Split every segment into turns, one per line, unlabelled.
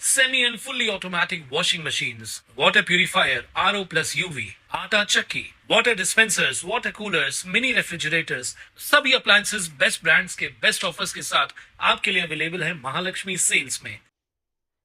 semi and fully automatic washing machines, water purifier, RO plus UV, आटा चक्की, water dispensers, water coolers, mini refrigerators, सभी appliances best brands के best offers के साथ आपके लिए अवेलेबल है महालक्ष्मी सेल्स में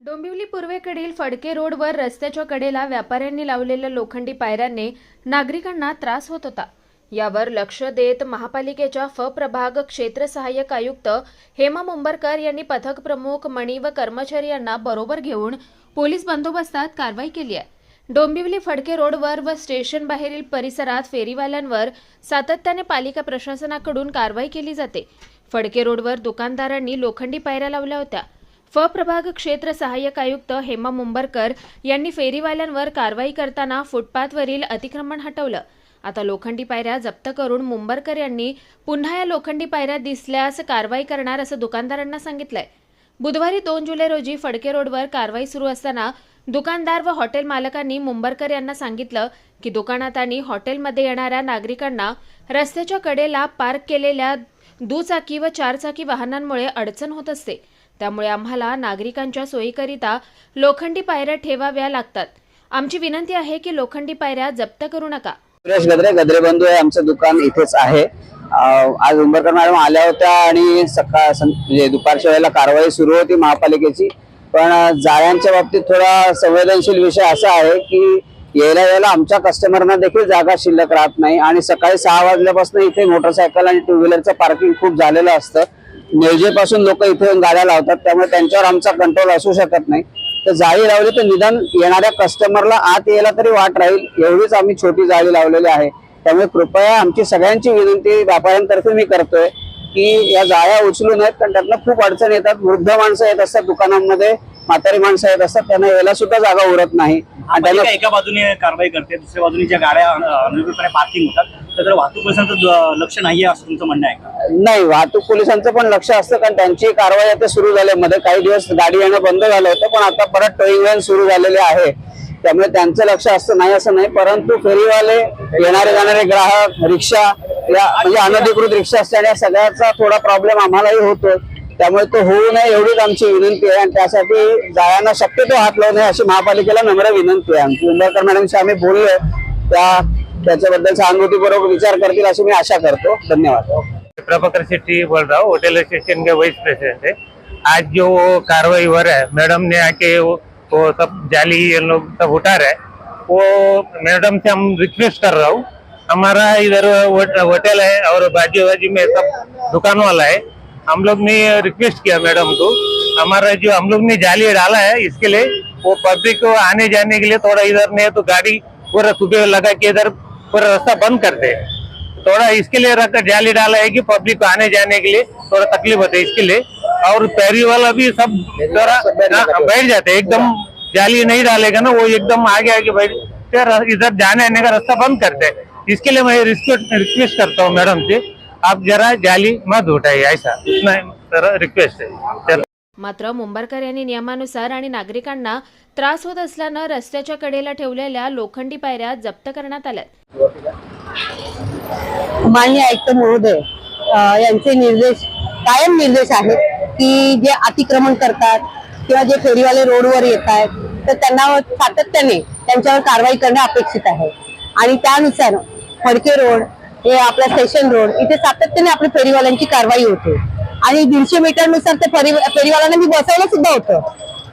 डोंबिवली पूर्वेकडील फडके रोडवर रस्त्याच्या कडेला व्यापाऱ्यांनी लावलेल्या लोखंडी पायऱ्यांनी नागरिकांना त्रास होत होता यावर लक्ष देत महापालिकेच्या फ प्रभाग क्षेत्र सहाय्यक आयुक्त हेमा मुंबरकर यांनी पथक प्रमुख मणी व कर्मचारी यांना बरोबर घेऊन पोलीस बंदोबस्तात कारवाई केली आहे. डोंबिवली फडके रोडवर व स्टेशन बाहेरील परिसरात फेरीवाल्यांवर सातत्याने पालिका प्रशासनाकडून कारवाई केली जाते. फडके रोडवर दुकानदारांनी लोखंडी पायऱ्या लावल्या होत्या. फ प्रभाग क्षेत्र सहाय्यक आयुक्त हेमा मुंबरकर यांनी फेरीवाल्यांवर कारवाई करताना फुटपाथवरील अतिक्रमण हटवलं. आता लोखंडी पायऱ्या जप्त करून मुंबरकर यांनी पुन्हा या लोखंडी पायऱ्या दिसल्यास कारवाई करणार असं दुकानदारांना सांगितलंय. बुधवारी दोन जुलै रोजी फडके रोडवर कारवाई सुरू असताना दुकानदार व हॉटेल मालकांनी मुंबरकर यांना सांगितलं की दुकानात आणि हॉटेलमध्ये येणाऱ्या नागरिकांना रस्त्याच्या कडेला पार्क केलेल्या दुचाकी व चारचाकी वाहनांमुळे अडचण होत असते. त्यामुळे आम्हाला नागरिकांच्या सोयीकरिता लोखंडी पायऱ्या ठेवाव्या लागतात. आमची विनंती आहे की लोखंडी पायऱ्या जप्त करू नका.
सुरेश गद्रे गद्रे बंधू हे आमचं दुकान इथेच आहे. आज उंबरकर मॅडम आल्या होत्या आणि सकाळ सं- म्हणजे दुपारच्या वेळेला कारवाई सुरू होती महापालिकेची. पण जाळ्यांच्या बाबतीत थोडा संवेदनशील विषय असा आहे की यायला यायला आमच्या कस्टमरना देखील जागा शिल्लक राहत नाही आणि सकाळी सहा वाजल्यापासून इथे मोटरसायकल आणि टू व्हीलरचं पार्किंग खूप झालेलं असतं. नेवजेपासून लोक इथे येऊन गाड्या लावतात त्यामुळे त्यांच्यावर आमचा कंट्रोल असू शकत नाही. तर जाळी लावली तर निदान येणाऱ्या कस्टमरला आत यायला तरी वाट राहील. एवढीच आम्ही छोटी जाळी लावलेली आहे. त्यामुळे कृपया आमची सगळ्यांची विनंती व्यापाऱ्यांतर्फे मी करतोय की या जाळ्या उचलू नयेत कारण त्यातनं खूप अडचण येतात. वृद्ध माणसं येत असतात दुकानांमध्ये म्हातारी माणसं येत असतात त्यांना यायला सुद्धा जागा उरत नाही. आणि
एका बाजूने कारवाई करते दुसऱ्या बाजूने ज्या गाड्या पार्किंग होतात तर वाहतूक पोलिसांचं द- लक्ष नाहीये असं तुमचं म्हणणं आहे का?
नाही वाहतूक पोलिसांचं पण लक्ष असतं कारण त्यांची कारवाई आता सुरू झाली मध्ये काही दिवस गाडी येणं बंद झालं होतं पण आता परत टोईंग व्हॅन सुरू झालेले आहे. त्यामुळे त्यांचं लक्ष असतं नाही असं नाही परंतु फेरीवाले येणारे जाणारे ग्राहक रिक्षा या म्हणजे अनधिकृत रिक्षा असल्याने या सगळ्याचा थोडा प्रॉब्लेम आम्हालाही होतो त्यामुळे तो होऊ नये एवढीच आमची विनंती आहे आणि त्यासाठी जायांना शक्यतो हात लावू नये अशी महापालिकेला नम्र विनंती आहे. आमची उंबरकर मॅडमशी आम्ही बोललो त्या त्याच्याबद्दल सहानुभूतीपूर्वक विचार करतील अशी मी आशा करतो. धन्यवाद.
प्रभाकर शेट्टी बोल रहा हूँ होटल एसोसिएशन के वाइस प्रेसिडेंट है। आज जो वो कार्रवाई हो रहा है मैडम ने आके वो, वो सब जाली ये लोग सब उठा रहे वो मैडम से हम रिक्वेस्ट कर रहा हूँ हमारा इधर होटल है और बाजू बाजू में सब दुकान वाला है हम लोग ने रिक्वेस्ट किया मैडम को हमारा जो हम लोग ने जाली डाला है इसके लिए वो पब्लिक को आने जाने के लिए थोड़ा इधर नहीं तो गाड़ी पूरा सुबह लगा के इधर पूरा रास्ता बंद करते हैं थोड़ा इसके लिए रखकर जाली डाला है कि पब्लिक को आने जाने के लिए थोड़ा तकलीफ़ होता है इसके लिए। और पैरी वाला भी सब थोड़ा हाँ, बैठ जाते हैं। एकदम जाली नहीं डालेगा ना वो एकदम आगे आगे बैठ इधर जाने आने का रास्ता बंद करते हैं इसके लिए मैं रिक्वेस्ट रिक्वेस्ट करता हूँ मैडम से आप जरा जाली मत उठाइए ऐसा। रिक्वेस्ट है
मात्र मुंबरकर यांनी नियमानुसार आणि नागरिकांना त्रास होत असल्यानं रस्त्याच्या कडेला ठेवलेल्या लोखंडी पायऱ्या जप्त करण्यात आल्यात.
मान्य आयुक्त महोदय यांचे निर्देश कायम निर्देश आहेत की जे अतिक्रमण करतात किंवा जे फेरीवाले रोडवर येत आहेत तर त्यांना सातत्याने त्यांच्यावर कारवाई करणे अपेक्षित आहे. आणि त्यानुसार फडके रोड हे आपला स्टेशन रोड इथे सातत्याने आपल्या फेरीवाल्यांची कारवाई होते. आणि दीडशे मीटरनुसार ते फेरी फेरीवाल्यांना मी बसवलं सुद्धा होतं.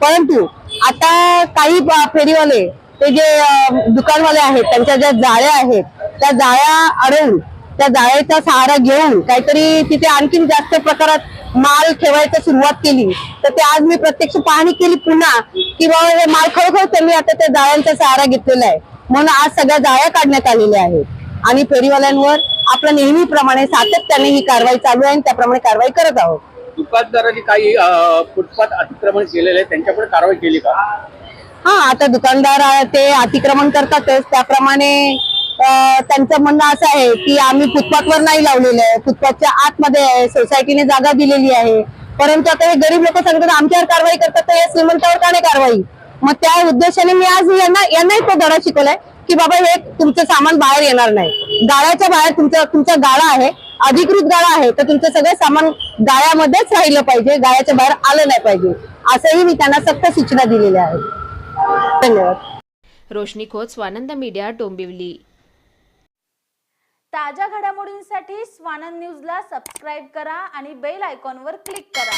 परंतु आता काही फेरीवाले ते जे दुकानवाले आहेत त्यांच्या ज्या जाळ्या आहेत त्या जाळ्या अडवून त्या जाळ्याचा सहारा घेऊन काहीतरी तिथे आणखीन जास्त प्रकारात माल ठेवायला सुरुवात केली. तर ते आज मी प्रत्यक्ष पाहणी केली पुन्हा की बाबा हे माल खरोखर त्यांनी आता त्या जाळ्यांचा सहारा घेतलेला आहे. म्हणून आज सगळ्या जाळ्या काढण्यात आलेल्या आहेत. आणि फेरीवाल्यांवर आपलं नेहमीप्रमाणे सातत्याने ही कारवाई चालू आहे आणि त्याप्रमाणे कारवाई करत आहोत.
दुकानदारांनी काही फुटपाथ अतिक्रमण केलेले आहे त्यांच्याकडे कारवाई केली का?
हा आता दुकानदार ते अतिक्रमण करतातच. त्याप्रमाणे त्यांचं म्हणणं असं आहे की आम्ही फुटपाथवर नाही लावलेलं आहे. फुटपाथच्या आतमध्ये आहे. सोसायटीने जागा दिलेली आहे. परंतु आता हे गरीब लोक सांगतात आमच्यावर कारवाई करतात तर या श्रीमंतावर का नाही कारवाई? मग त्या उद्देशाने मी आज यांना यांनाही तो धडा शिकवलाय की बाबा हे तुमचं सामान बाहेर येणार नाही. गाळ्याच्या बाहेर तुमचं तुमचा गाळा आहे अधिकृत गाळा आहे तर तुमचं सगळं सामान गाळ्यामध्येच राहिलं पाहिजे गाळ्याच्या बाहेर आलं नाही पाहिजे. असंही मी त्यांना सक्त सूचना दिलेल्या आहेत. धन्यवाद.
रोशनी खोत स्वानंद मीडिया डोंबिवली.
ताज्या घडामोडींसाठी स्वानंद न्यूजला सबस्क्राईब करा आणि बेल आयकॉनवर क्लिक करा.